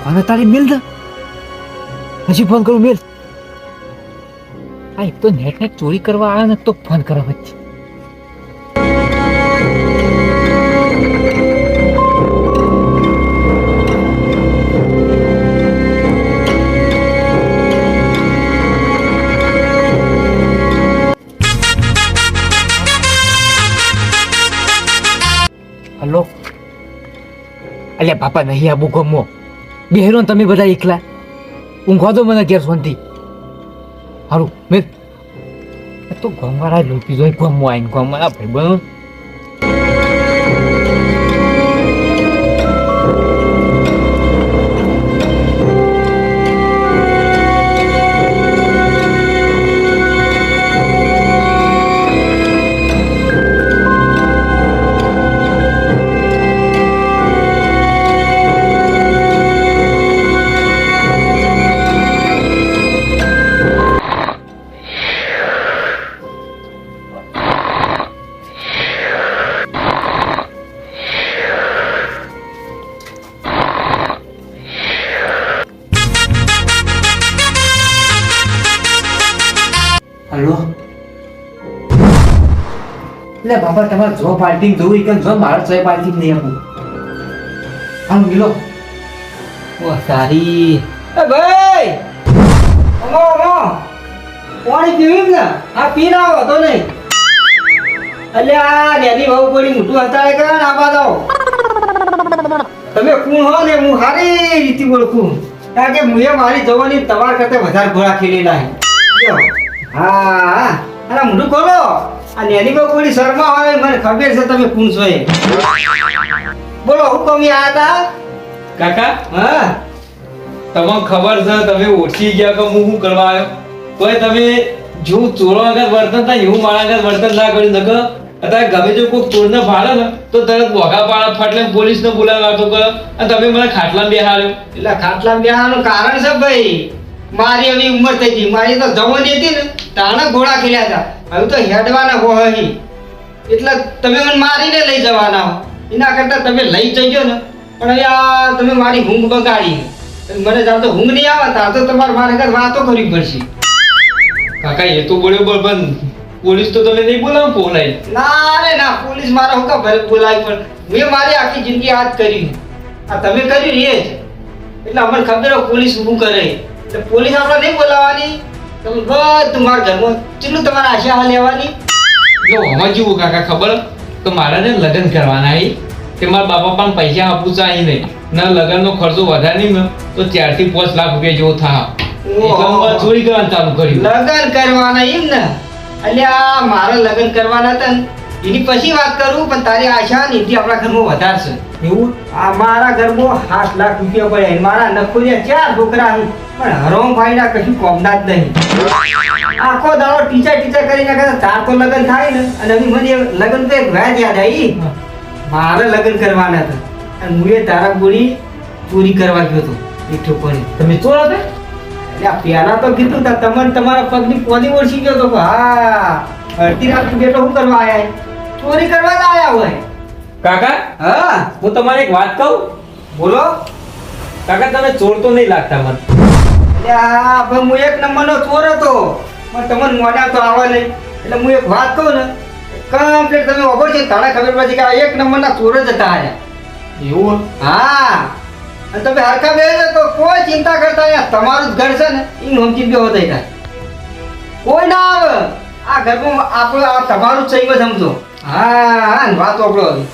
Phone તારી મિલ દે. હજી phone કરું મિલ. આ એક તો નેટ નેટ ચોરી કરવા આવે ને તો ફોન કરવા વચ્ચે. હલો? અલ્યા બાપા નહીં આબુ ગમો. બેહરો તમે બધા એકલા. ઊંઘવા દો મને ઘેર શાંતિ હારું મેં તો ગમવાળા લોપી જોઈ ગમવા આવીને ગમવાળા ભાઈ બનો લે બાપા, તમારે જો પાર્ટી જોવું કે જો મારે છો પાર્ટી નહીં આપું. હા ગીલો ઓ સારી. એ ભાઈ! ઓમો ઓમો પાણી પીવી ને? આ પી ના આવો, તો નહીં. એટલે આ ડેડી બહુ પડી મોટું હતાળે કરે ને આપા દો તમે કોણ હો ને, હું સારી રીતે બોલકું કારણ કે મુએ મારી જવાની તમાર કરતા વધારે ગોળા ખેલી છે હા હા. અરે મોઢું ખોલો. આ નેની બહુ પડી શર્મા હોય મને ખબર છે તમે કોણ છો એ બોલો હુકમ યા હતા કાકા? હા. તમને ખબર છે તમે ઓછી ગયા કે હું શું કરવા આવ્યો? તોય તમે જો ચોરો આગળ વર્તન થાય એવું મારા આગળ વર્તન ના કર્યું નકર અત્યારે ગમે જો કોઈ ચોરને ભાડે ને તો તરત બોગા પાડા ફાટલે પોલીસને તો કરે. અને તમે મને ખાટલા બેહાડ્યો. એટલે ખાટલા બેહાનું કારણ છે ભાઈ? મારી હવે ઉંમર થઈ ગઈ. મારી તો જવાની હતી ને તાણે ઘોડા ખેલ્યા હતા. હવે તો હેડવાના હો હી એટલે તમે મને મારીને લઈ જવાના હો. એના કરતાં તમે લઈ જજો ને. પણ હવે આ તમે મારી ઊંઘ બગાડી મને જાણ તો ઊંઘ નહીં આવે તાર તો તમારે મારે ઘર વાતો કરવી પડશે. કાકા એ તો બરોબર પણ પોલીસ તો તમે નહીં બોલાવ બોલાય ના રે ના પોલીસ મારા હું કા બોલાવી પણ મેં મારી આખી જિંદગી હાથ કરી આ તમે કર્યું એ જ. એટલે અમને ખબર હોય પોલીસ ઊભું કરે. એટલે પોલીસ આપણે નહીં બોલાવવાની? તમે બધું મારા ઘરમાં કેટલું તમારે આશા હા લેવાની? જો જેવું કાકા ખબર? તો મારે ને લગ્ન કરવાના એ કે મારા બાપા પણ પૈસા આપું ચાહી નહીં ના લગ્નનો ખર્ચો વધારે નહીં ને તો ચારથી પાંચ લાખ રૂપિયા જેવો થા ચોરી કરવાનું ચાલુ કર્યું. લગ્ન કરવાના એમ ને? એટલે આ મારા લગ્ન કરવાના હતા ને. એની પછી વાત કરું પણ તારી આશા નીતિ આપણા ઘરમાં વધારશે. એવું? આ મારા ઘરમાં સાત લાખ રૂપિયા પડ્યા મારા નખોરિયા ચાર છોકરા. પણ હરોમ ભાઈના કશું કોમના જ નહીં. આખો દાડો ટીચર ટીચર કરી નાખે ચાર તો લગ્ન થાય ને. અને હવે મને લગ્ન તો એક વ્યાજ યાદ આવી. મારે લગ્ન કરવાના હતા. અને હું એ તારા ગોળી ચોરી કરવા ગયો હતો. એક ઠોકરી. તમે ચોર હતા? એટલે પહેલા તો કીધું તમને તમારા પગની કોની ઓળખી ગયો તો હા. અડધી રાત બેટો શું કરવા આયા ચોરી કરવા જ આયા હોય. કાકા હા. હું તમારે એક વાત કહું? બોલો. કાકા તમે ચોર તો નહીં લાગતા મને. એટલે હું એક નંબરનો ચોર હતો. પણ તમને મોઢા તો આવે નહીં. એટલે હું એક વાત કહું ને કમ્પ્લીટ તમે ઓગળ છે તારે ખબર પડશે કે આ એક નંબરના ચોર જ હતા આયા. એવું? હા. અને તમે હરખા બે તો કોઈ ચિંતા કરતા અહીંયા તમારું જ ઘર છે ને એ નોમચી બે જાય કોઈ ના આવે. આ ઘરમાં આપણું આ તમારું જ સહી સમજો. હા હા વાત આપણો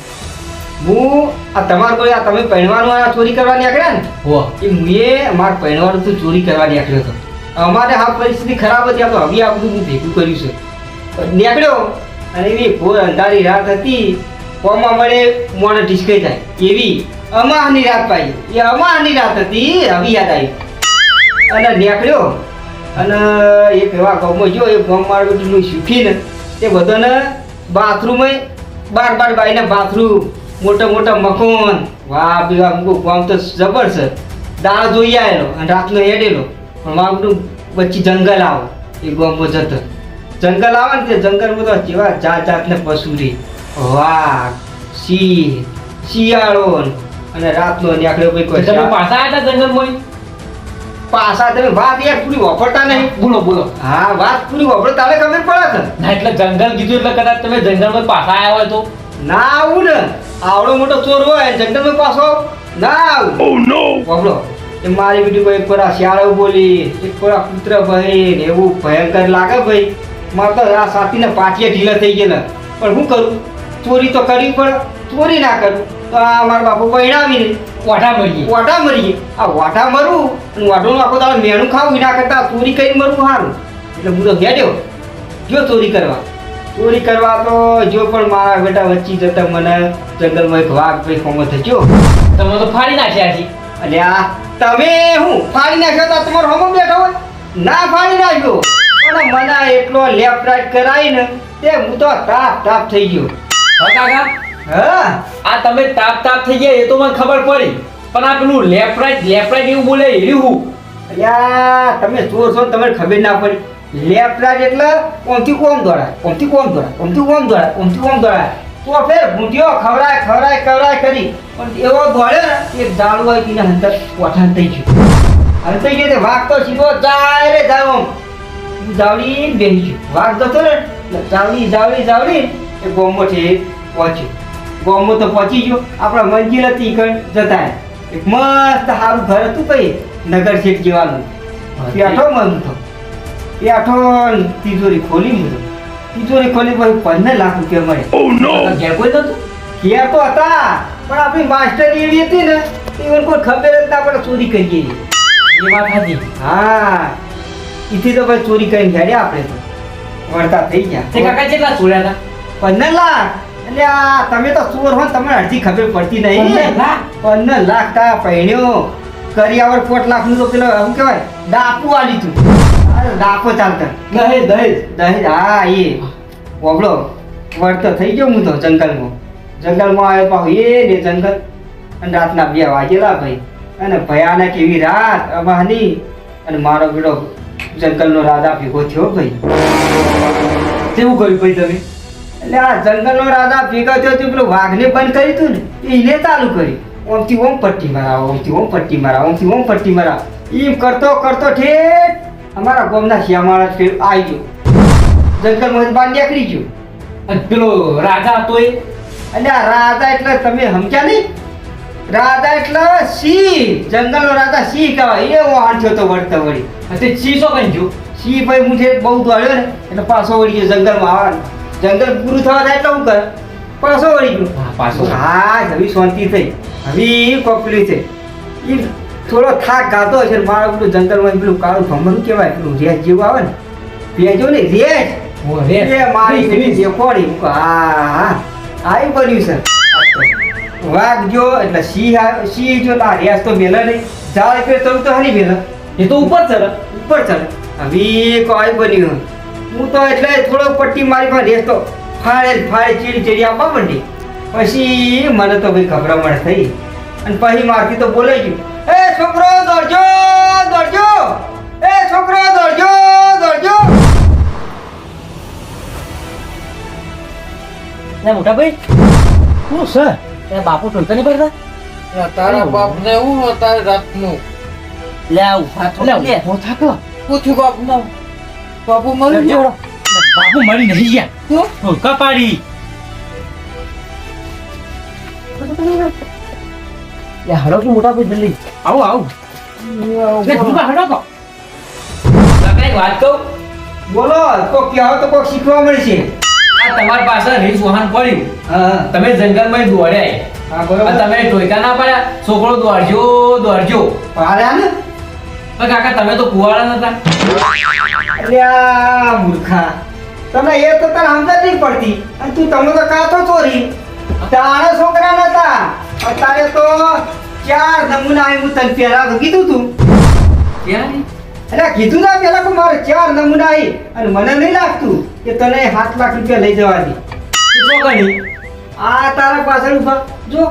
હું આ તમારું કોઈ આ તમે પહેરવાનું આ ચોરી કરવાની આકડ્યા ને? હો. એ મુએ અમાર પહેરવાનું તો ચોરી કરવાની નીકળ્યો હતો. અમારે આ પરિસ્થિતિ ખરાબ હતી આ તો હવે આ બધું હું ભેગું કર્યું છે. નીકળ્યો અને એવી ઘોર અંધારી રાત હતી કોમાં મળે મોડે ઢીસકાઈ જાય. એવી અમાહની રાત પાઈ. એ અમાહની રાત હતી હવે યાદ આવી. અને નીકળ્યો અને એક એવા ગામમાં જો એ ગામ મારું બધું શીખીને તે બધાને બાથરૂમ બાર બાર બાઈને બાથરૂમ મોટા મોટા મકાન. વાહ બીવા મૂકો ગામ તો જબર છે દાળ જોઈ આવેલો અને રાતનો હેડેલો પણ માં પછી જંગલ આવો. એ ગામમાં જતો જંગલ આવે ને તે જંગલમાં તો કેવા જાત જાતને પશુ રહી વાઘ સિંહ શિયાળો અને રાતનો નીકળ્યો ભાઈ કોઈ પાછા આવ્યા જંગલ જંગલમાં? પાછા તમે વાત યાર પૂરી વાપરતા નહીં. બોલો બોલો. હા વાત પૂરી વાપરતા તારે ખબર પડે છે. ના એટલે જંગલ કીધું એટલે કદાચ તમે જંગલમાં પાછા આવ્યા હોય તો. ના આવું ને. આવડો મોટો ચોર હોય જંગલમાં પાછો ના આવું. ઓ નો બાબલો એ મારી બીજું ભાઈ એક પરા શિયાળો બોલી એક પરા પુત્ર ભાઈ ને એવું ભયંકર લાગે ભાઈ. મારે તો આ સાથીને પાટીએ ઢીલા થઈ ગયેલા. પણ હું કરું? ચોરી તો કરી પણ ચોરી ના કરું. તો આ મારા બાપુ પરિણામી વાટા મરીએ. વાટા મરી ગઈ આ વાટા મરું અને વાટોનું આખો તારે મેણું ખાવું એના કરતા ચોરી કરીને મરવું સારું એટલે હું તો ઘેડ્યો. જો ચોરી કરવા. ચોરી કરવા તો જો પણ મારા બેટા વચ્ચે જતા મને જંગલમાં એક વાઘ ભાઈ ખોમો થયો. તમે તો ફાડી નાખ્યા છે અને આ તમે હું ફાડી નાખ્યો તો તમારો હમો બેઠો હોય? ના ફાડી નાખ્યો. પણ મને એટલો લેફ્ટ રાઈટ કરાવીને તે હું તો તાપ તાપ થઈ ગયો. હા કાકા? હા. આ તમે તાપ તાપ થઈ ગયા એ તો મને ખબર પડી. પણ આ પેલું લેફ્ટ રાઈટ લેફ્ટ રાઈટ એવું બોલે એ હું. અલ્યા તમે જોર છો તમને ખબર ના પડી. લેફ્ટ રાઈટ એટલે ઓમથી કોમ દોડાય ઓમથી કોમ દોડાય ઓમથી કોમ દોડાય ઓમથી કોમ દોડાય. તો ફેર ભૂંટ્યો ખવડાય ખવડાય ખવડાય કરી. પણ એવો દોડ્યો ને એક દાળું હોય તેને અંદર કોઠાન થઈ ગયું. થઈ ગયું વાઘ તો સીધો જાય રે જાવ જાવડી બેસી ગયો. વાઘ જતો ને જાવડી જાવડી જાવડી. એ ગોમો છે પહોંચ્યો ગોમો તો પહોંચી ગયો. આપણા મંજિલ હતી જતા એક મસ્ત સારું ઘર હતું કઈ નગર શેઠ જેવાનું. બેઠો મન તો બેઠો તિજોરી ખોલી હું તિજોરી ખોલી પછી પંદર લાખ રૂપિયા મળે. ઘેર કોઈ નતું ઘેર તો હતા પણ આપણી માસ્ટર એવી હતી ને એવું કોઈ ખબર જ ના પડે ચોરી કરીએ એ વાત હતી હા. એથી તો ભાઈ ચોરી કરીને ઘેડ્યા આપણે તો. વળતા થઈ ગયા. કાકા કેટલા ચોર્યા હતા? પંદર લાખ. એટલે આ તમે તો ચોર હો ને તમને અડધી ખબર પડતી નહીં? પંદર લાખ? તા પૈણ્યો. કરિયાવર પોટ લાખનું તો પેલો શું કહેવાય ડાપુ આલી તું. ડાપો ચાલતા. દહેજ દહેજ. દહેજ હા એ. ઓગળો વળતો થઈ ગયો હું તો જંગલમાં. જંગલમાં આવ્યો પાછો એ ને જંગલ. અને રાતના બે વાગેલા ભાઈ. અને ભયાનક એવી રાત અમાની અને મારો બેડો જંગલનો રાજા ભેગો થયો ભાઈ. તેવું કર્યું ભાઈ તમે? એટલે આ જંગલનો રાજા ભેગા થયો તો પેલું વાઘને બંધ કર્યું હતું ને એને ચાલુ કરી ઓમથી ઓમ પટ્ટી મરાવો ઓમથી ઓમ પટ્ટી મરાવો ઓમથી ઓમ પટ્ટી મરાવો. એમ કરતો કરતો ઠેઠ અમારા ગોમના શ્યામાળા ફેર આવી ગયો. જંગલમાં બહાર નીકળી ગયો. અને પેલો રાજા હતો એ? એટલે આ રાજા એટલે તમે સમજ્યા નહીં? રાજા એટલે સિંહ જંગલનો રાજા સિંહ કહેવાય. એવો હાંઠ્યો તો વળતો વળી. અને સિંહ શું કઈ ગયો સિંહ ભાઈ મુઠે બહુ દોડ્યો ને એટલે પાછો વળી ગયો જંગલમાં આવવાનું. જંગલ પૂરું થવા થાય એટલે હું કરે? પાછો વળી ગયો. પાછો. હા હવે શાંતિ થઈ. હવે કોપલી છે. એ થોડો થાક ગાતો હશે મારા મારો પેલું જંગલમાં પેલું કાળું ભમરું કહેવાય? પેલું રેસ જેવું આવે ને? ભેજો ને રેસ? એ મારી પેલી દેખોડી હું હા હા આવી બન્યું છે. વાઘ જો એટલે સિંહ સિંહ જો આ રેસ તો મેલે નહીં. પે તો તો હરી મેલે. એ તો ઉપર ચડે. ઉપર ચડે. હવે કોઈ બન્યું. હું તો એટલે થોડો પટ્ટી મારી પણ રેસ ફાળે ફાળે ચીડી ચીડી આપવા માંડી. પછી મને તો ભાઈ ગભરામણ થઈ. અને પછી મારથી તો બોલાઈ ગયું. એ છોકરો દોડજો દોડજો. એ છોકરો દોડજો દોડજો. ના મોટા ભાઈ હું સર એ બાપુ ટોલતા નહીં પડતા તારા બાપ ને હું તારે રાતનું લે આવું લે હું હો થાકો પૂછ્યું બાપનું બાપુ મરી ગયો બાપુ મરી નહીં ગયા. ટોલકા કપાડી. લે હડો કે મોટા ભાઈ જલ્દી. આવો આવો. લે ભૂપા હડો તો. એક વાત કહું? બોલો તો કહેવો તો કોક શીખવા મળશે આ તમારી પાસે રીસ વાહન પડ્યું. તમે જંગલમાં દોડ્યા હા અને બરોબર તમે ટોયકા ના પડ્યા. છોકરો દોડજો દોડજો. પાડ્યા ને? પણ કાકા તમે તો કુવાડા નતા. અલ્યા મૂર્ખા. તને એ તો તને સમજ નહીં પડતી. અને તું તમે તો કાતો ચોરી? તારા છોકરા નતા. અત્યારે તો ચાર નમૂના આવી હું તને પહેલા તો કીધું તું. અરે કીધું ના પેલા તો મારે ચાર નમૂના આવી અને મને નહીં લાગતું કે તને સાત લાખ રૂપિયા લઈ જવા દે. જો આ તારા પાછળ ઊભા જો.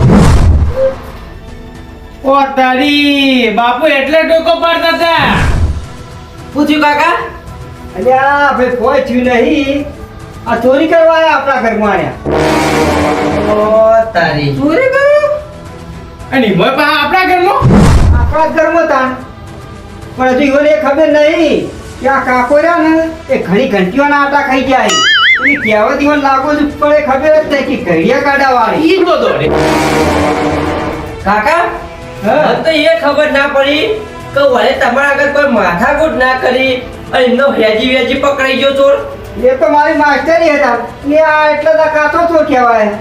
ઓ તારી બાપુ એટલે ડોકો પાડતા હતા. પૂછ્યું કાકા? અલ્યા ભાઈ કોઈ થયું નહીં. આ ચોરી કરવા આવ્યા આપણા ઘરમાં આવ્યા ઓ તારી. ચોરી કરો અને મોય પા આપણા ઘરમાં? આપણા ઘરમાં તા પણ હજુ ઈવોને એ ખબર નહીં કે આ કાકો રહ્યા ને એ ઘણી ઘંટીઓના આટા ખાઈ ગયા છે. એની કહેવત ઈવોને લાગુ જ પડે ખબર જ નહીં કે ઘડિયા કાઢા વાળી. ઈ જ બધો કાકા. મને તો એ ખબર ના પડી કે વળે તમારા આગળ કોઈ માથાકૂટ ના કરી અને એમનો વેજી વેજી પકડાઈ ગયો ચોર. એ તો મારી માસ્ટરી હતા. એ આ એટલો તો કાચો ચોર કહેવાય.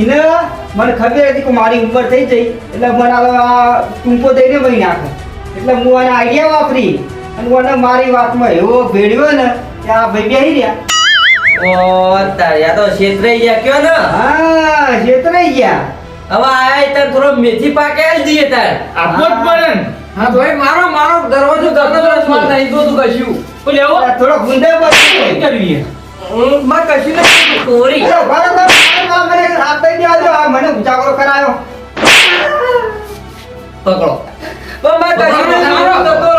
એને મને ખબર હતી કે મારી ઉંમર થઈ જઈ એટલે મને આ ટૂંકો દઈને ભાઈ નાખો. એટલે હું આને આઈડિયા વાપરી અને મને મારી વાતમાં એવો ભેળ્યો ને કે આ ભાઈ બેહી રહ્યા. ઓ તારે તો છેતરાઈ ગયા કયો ને? હા છેતરાઈ ગયા. હવે આયા તાર થોડો મેથી પાકે જ દઈએ તાર. આપવો જ પડે હા ભાઈ મારો મારો દરવાજો દરવાજો તો સ્વાદ નહીં તો તું કશું. તો લેવો. આ થોડો ગુંડે પર કરવી માં કશું નથી કોરી અરે ભાઈ ઊભા મને હાથ દઈ દેવા દો. આ મને ઉજાગરો કરાયો. પકડો. પણ માં કશું નથી મારો. તો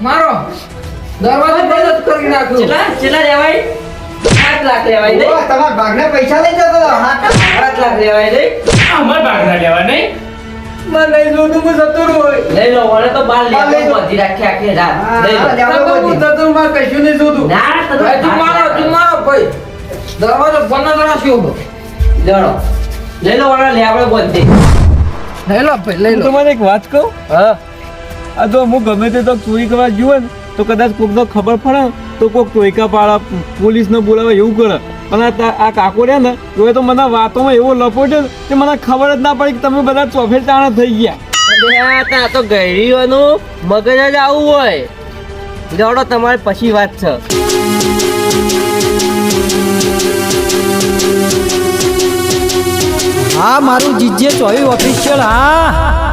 મારો. દરવાજો બંધ કરી નાખ્યો ચલા રે લેવાય આઠ લાખ લેવાય નહીં. તમારા ભાગને પૈસા લઈ જતો આઠ લાખ લેવાય નહીં. અમાર ભાગના લેવા નહીં. મને જોતું હું જતો હોય. લઈ લો તો બાર લઈ લો. બધી રાખી આખી રાત લઈ લો. હા, લેવા તો હું બધી. જતો કશું નહીં જોતું ના તું મારો તું મારો ભાઈ. દરવાજો બંધ જ રાખ્યો લઈ લો વળે લે આપણે બોલતી લઈ લો ભાઈ લઈ લો. તમને એક વાત કહું? હા. આ તો હું ગમે તે તો ચોરી કરવા જુએ ને તો કદાચ કોકનો ખબર પડે તો કોક ટોયકા પાડે પોલીસને બોલાવે એવું કરે. પણ આ તા- આ કાકો રહ્યા ને તો તો મને વાતોમાં એવો લપોટ્યો કે મને ખબર જ ના પડી કે તમે બધા ચોફેર ચાણા થઈ ગયા. ત્યાં તા તો ગહેરીઓનું મગજ જ આવું હોય. દોડો તમારે પછી વાત છે. હા મારું જીજે ચોવી ઓફિશિયલ હા.